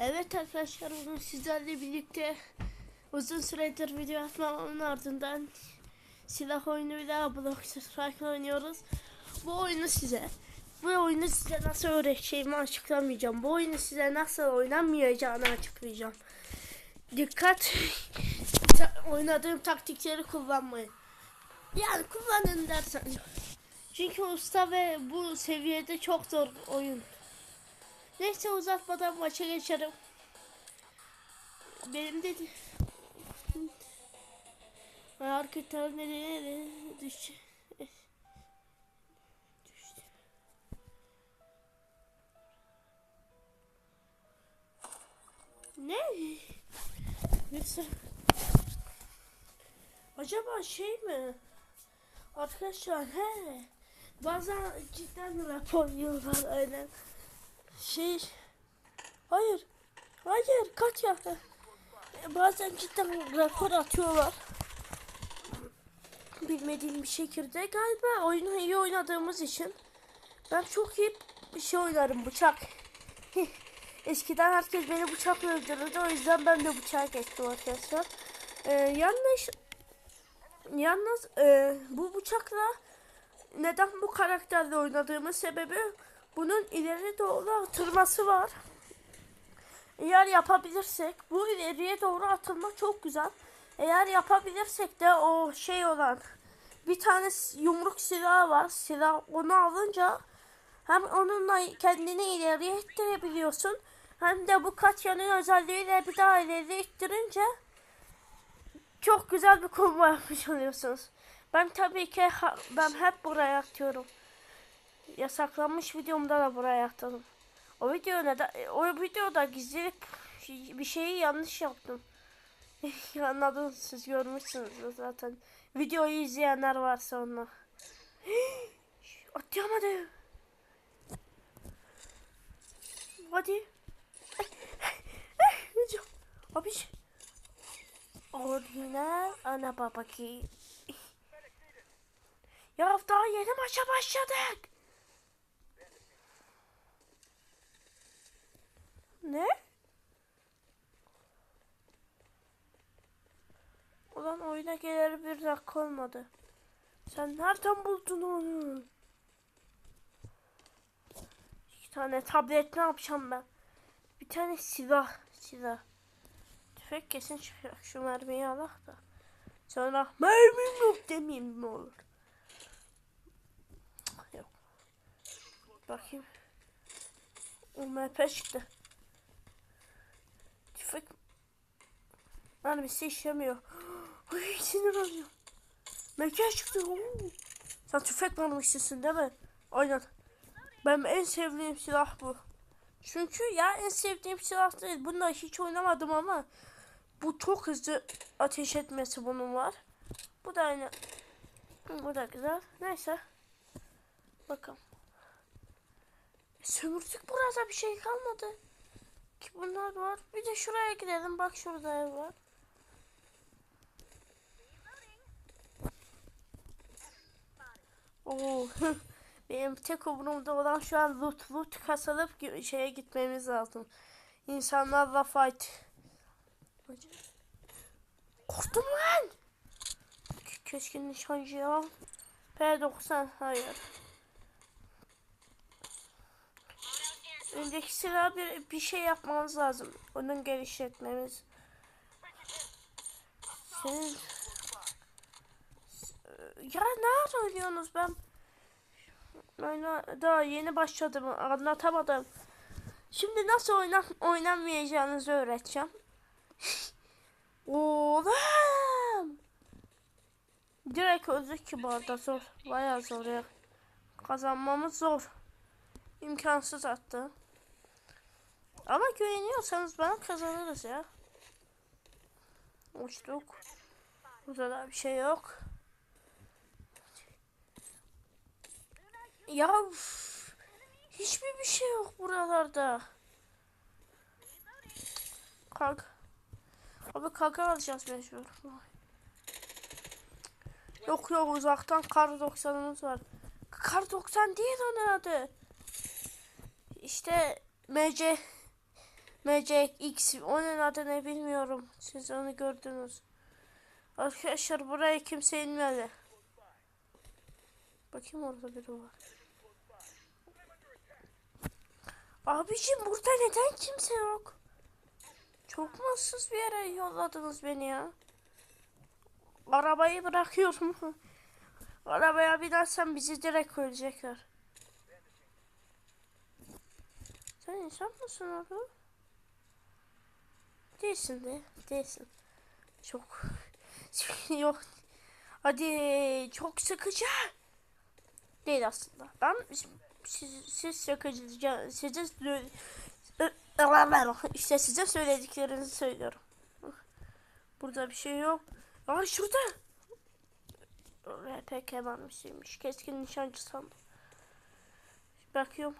Evet arkadaşlar bugün sizlerle birlikte uzun süredir video atmamamın ardından silah oyunuyla Block Strike oynuyoruz. Bu oyunu size bu oyunu size nasıl öğreteceğimi açıklamayacağım. Bu oyunu size nasıl oynanmayacağını açıklayacağım. Dikkat oynadığım taktikleri kullanmayın. Yani kullanın dersen. Çünkü usta ve bu seviyede çok zor oyun. Neyse uzatmadan maça geçerim. Benim de Arkadaşlar nereye düştü? Düştü. Ne? Neyse. Acaba şey mi? Arkadaşlar he. Bazen cidden rapor yiyorlar öyle. Şey. Hayır. Hayır kaç ya. Bazen cidden rapor atıyorlar. Bilmediğim bir şekilde galiba oyunu iyi oynadığımız için ben çok iyi bir şey oynarım bıçak. Eskiden herkes beni bıçakla öldürürdü o yüzden ben de bıçağa geçtim arkadaşlar. Ee, yanlış yalnız e, bu bıçakla neden bu karakterle oynadığımın sebebi bunun ileri doğru atılması var. Eğer yapabilirsek bu ileriye doğru atılma çok güzel. Eğer yapabilirsek de o şey olan bir tane yumruk silahı var. Silah onu alınca hem onunla kendini ileriye ittirebiliyorsun. Hem de bu Katya'nın özelliğiyle bir daha ileri ittirince çok güzel bir combo yapmış oluyorsunuz. Ben tabii ki ben hep buraya atıyorum. Yasaklanmış videomda da buraya attım. O video neden o videoda gizlilik bir şeyi yanlış yaptım. Anladınız siz görmüşsünüz zaten. Videoyu izleyenler varsa onlar. Atlayamadı. Hadi. Abi. Orijinal ana baba ki. Ya daha yeni maça başladık. Ne? Ulan oyuna geleli bir dakika olmadı. Sen nereden buldun onu? İki tane tablet ne yapacağım ben? Bir tane silah. Silah. Tüfek kesin çıkacak. Şu mermiyi alak da. Sonra mermim yok demeyeyim mi olur? Yok. Bakayım. UMP çıktı. Tüfek mermisi işlemiyor. Ay sinir oluyorum. Mekan çıktı. Oo. Sen tüfek mermisisin değil mi? Aynen. Benim en sevdiğim silah bu. Çünkü ya en sevdiğim silah değil. Bununla hiç oynamadım ama bu çok hızlı ateş etmesi bunun var. Bu da aynı. Bu da güzel. Neyse. Bakalım. Sömürdük burada bir şey kalmadı. Ki bunlar var. Bir de şuraya gidelim. Bak şurada ev var. Oo. Benim tek umurumda olan şu an loot loot kasalıp şeye gitmemiz lazım. İnsanlarla fight. Korktum lan. K- Keskin nişancı al. P90 hayır. Öndeki silah bir, bir şey yapmamız lazım. Onun geliştirmemiz. Senin... Ya ne oynuyorsunuz ben? Oyna, daha yeni başladım anlatamadım. Şimdi nasıl oynan oynanmayacağınızı öğreteceğim. Oğlum. Direkt öldük ki bu arada zor. Bayağı zor ya. Kazanmamız zor. İmkansız attı. Ama güveniyorsanız bana kazanırız ya. Uçtuk. Burada da bir şey yok. Ya üf, hiçbir bir şey yok buralarda. Kalk. Abi kalka alacağız mecbur. Yok yok uzaktan kar 90'ımız var. Kar 90 değil onun adı. İşte MC MCX onun adı ne bilmiyorum. Siz onu gördünüz. Arkadaşlar buraya kimse inmedi. Bakayım orada biri var. Abicim burada neden kimse yok? Çok mutsuz bir yere yolladınız beni ya. Arabayı bırakıyorum. Arabaya binersem bizi direkt ölecekler. Sen insan mısın abi? Değilsin de. Değilsin. Çok. Yok. Hadi çok sıkıcı. Değil aslında. Ben siz, siz sıkıcı. Size işte size söylediklerinizi söylüyorum. Burada bir şey yok. Aa şurada. RP kemanmışıymış. Keskin nişancı sandım. Bakıyorum.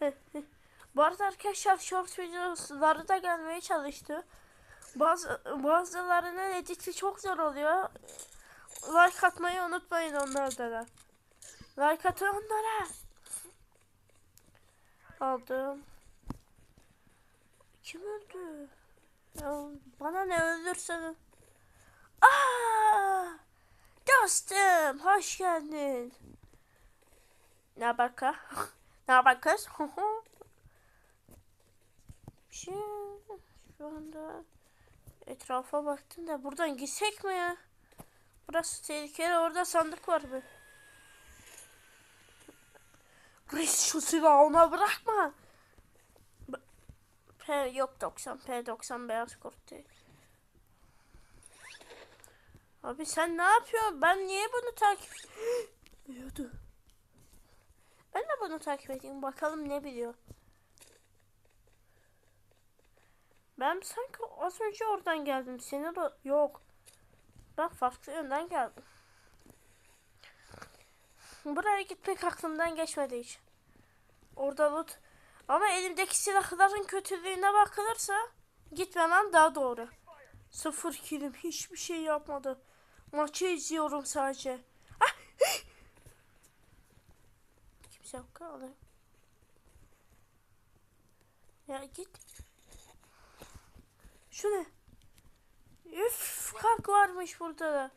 Bu arada arkadaşlar short videoları da gelmeye çalıştı. Bazı, bazılarının editi çok zor oluyor. Like atmayı unutmayın onlarda da. Like atın onlara. Aldım. Kim öldü? Ya bana ne öldürsen. Aa! Dostum, hoş geldin. Ne haber ka? ne haber Bir şey şu anda etrafa baktım da buradan gitsek mi ya? Burası tehlikeli. Orada sandık var mı? Reis şu silahı ona bırakma. P yok 90. P90 beyaz kurt. Abi sen ne yapıyorsun? Ben niye bunu takip... Ben de bunu takip edeyim. Bakalım ne biliyor. Ben sanki az önce oradan geldim. Senin. Yok. Ben farklı yönden geldim. Buraya gitmek aklımdan geçmedi hiç. Orada loot. Ama elimdeki silahların kötülüğüne bakılırsa gitmemem daha doğru. Sıfır kilim. Hiçbir şey yapmadı. Maçı izliyorum sadece. Ah! Kimse yok kaldı. Ya git. Şu ne? Üf, kalk varmış burada da.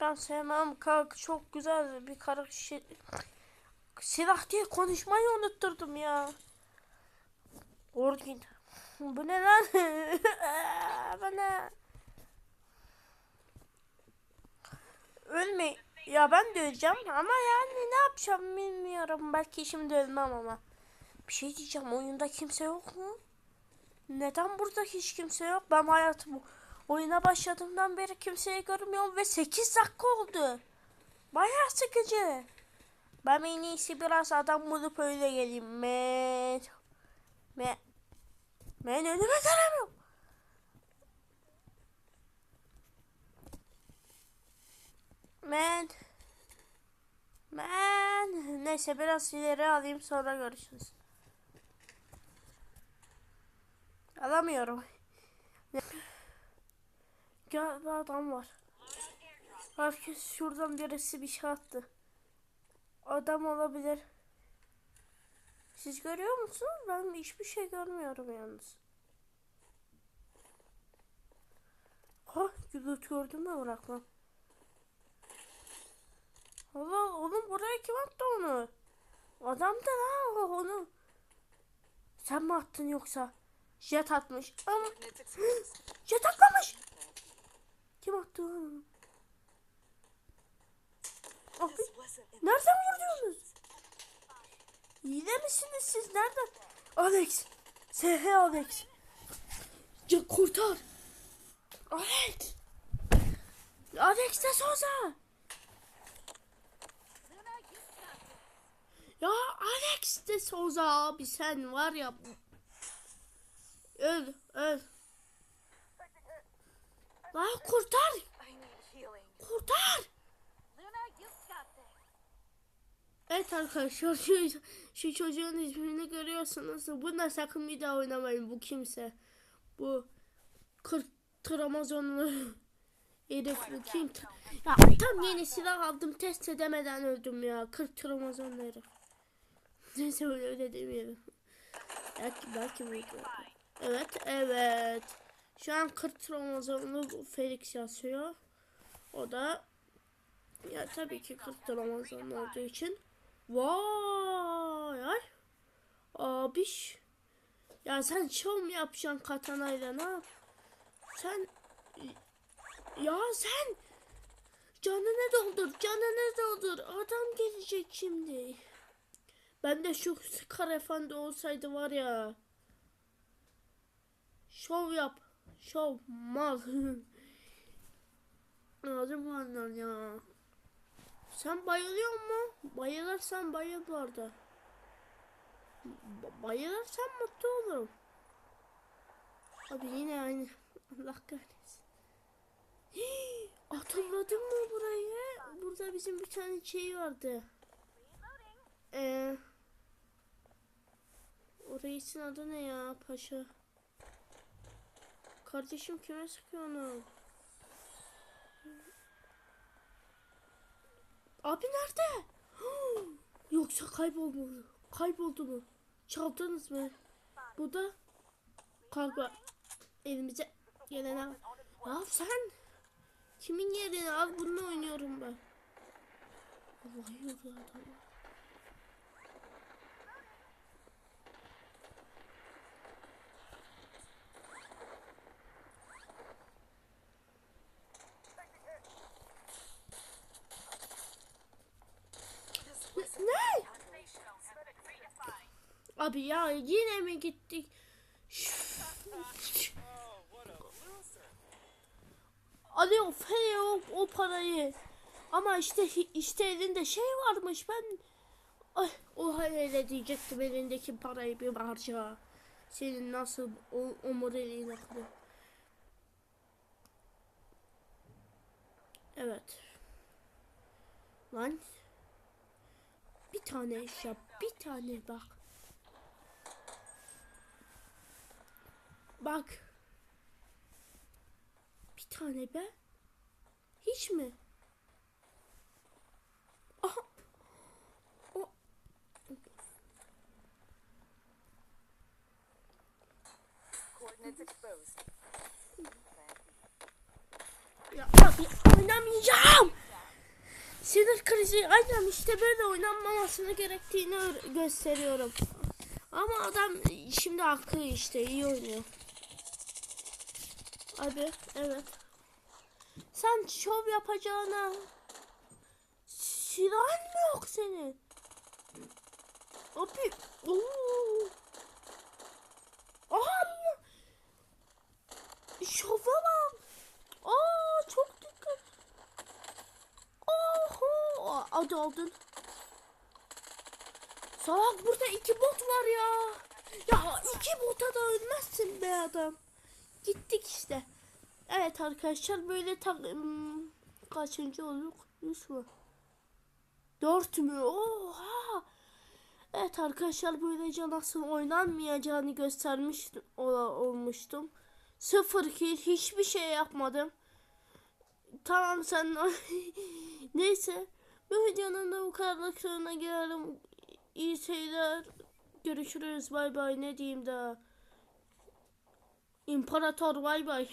Ben sevmem kalk çok güzel bir kara şey. Silah diye konuşmayı unutturdum ya. Orgin. Bu ne lan? Bu ne? Ölme. Ya ben de öleceğim ama yani ne yapacağım bilmiyorum. Belki şimdi ölmem ama. Bir şey diyeceğim oyunda kimse yok mu? Neden burada hiç kimse yok? Ben hayatım oyuna başladığımdan beri kimseyi görmüyorum ve 8 dakika oldu. Bayağı sıkıcı. Ben en iyisi biraz adam bulup öyle geleyim. Men. Men. Men önüme göremiyorum. Men. Men. Neyse biraz ileri alayım sonra görüşürüz. Alamıyorum. Galiba adam var. Herkes şuradan birisi bir şey attı. Adam olabilir. Siz görüyor musunuz? Ben hiçbir şey görmüyorum yalnız. Ha, gürültü gördüm mü bırakmam. Allah oğlum buraya kim attı onu? Adam da ha onu. Sen mi attın yoksa? Jet atmış. Ama jet atmamış. Kim attı onu? Abi, nereden vurdunuz? İyi de misiniz siz? Nereden? Alex. SH Alex. Ya kurtar. Alex. Alex de Souza. Ya Alex de Souza abi sen var ya. Öl öl. Lan kurtar. Kurtar. Evet arkadaşlar şu, şu çocuğun ismini görüyorsunuz. Bununla sakın bir daha oynamayın bu kimse. Bu 40 Ramazanlı herif bu kim? Ya tam yeni silah aldım test edemeden öldüm ya. 40 Ramazanlı herif. Neyse öyle, öyle demeyelim. Belki belki buydu. Evet evet. Şu an 40 Ramazanlı Felix yazıyor. O da ya tabii ki 40 Ramazanlı olduğu için. Vay ay. Abiş. Ya sen şov mu yapacaksın katanayla ne yap? Sen ya sen canını doldur canını doldur adam gelecek şimdi. Ben de şu Skar Efendi olsaydı var ya. Şov yap. Şov mal. Ağzım var ya. Sen bayılıyor mu? Bayılırsan bayıl bu arada. Ba- Bayılırsan mutlu olurum. Abi yine aynı. Allah kahretsin. Hii, Hatırladın mı burayı? Burada bizim bir tane şey vardı. Ee, o reisin adı ne ya paşa? Kardeşim kime sıkıyor onu? Abi nerede? Yoksa kayboldu mu? Kayboldu mu? Çaldınız mı? Bu da kanka elimize gelen al. Ya sen kimin yerini al bununla oynuyorum ben. Vallahi yok ya. Ne? Abi ya yine mi gittik? Alıyor Feye o, o parayı. Ama işte işte elinde şey varmış ben Ay, o hayal diyecektim elindeki parayı bir harca. Senin nasıl o, omuriliğin aklı. Evet. Lan. Bir tane eşya, bir tane bak. Bak. Bir tane be. Hiç mi? Aha. O. Ya abi oynamayacağım. Sinir krizi aynen işte böyle oynanmamasını gerektiğini gösteriyorum. Ama adam şimdi haklı işte iyi oynuyor. Abi evet. Sen şov yapacağına silahın mı yok senin? Abi ooo. Aha şova bak. Aa çok dikkat. Oho. Hadi aldın. Salak burada iki bot var ya. Ya iki bota da ölmezsin be adam. Gittik işte. Evet arkadaşlar böyle tak hmm, kaçıncı olduk? Üç mü? Dört mü? Oha. Evet arkadaşlar böylece nasıl oynanmayacağını göstermiş olmuştum. Sıfır kill hiçbir şey yapmadım. Tamam sen neyse bu videonun da bu kadarlıklarına gelelim. İyi seyirler. Görüşürüz. Bay bay. Ne diyeyim daha. İmparator bay bay.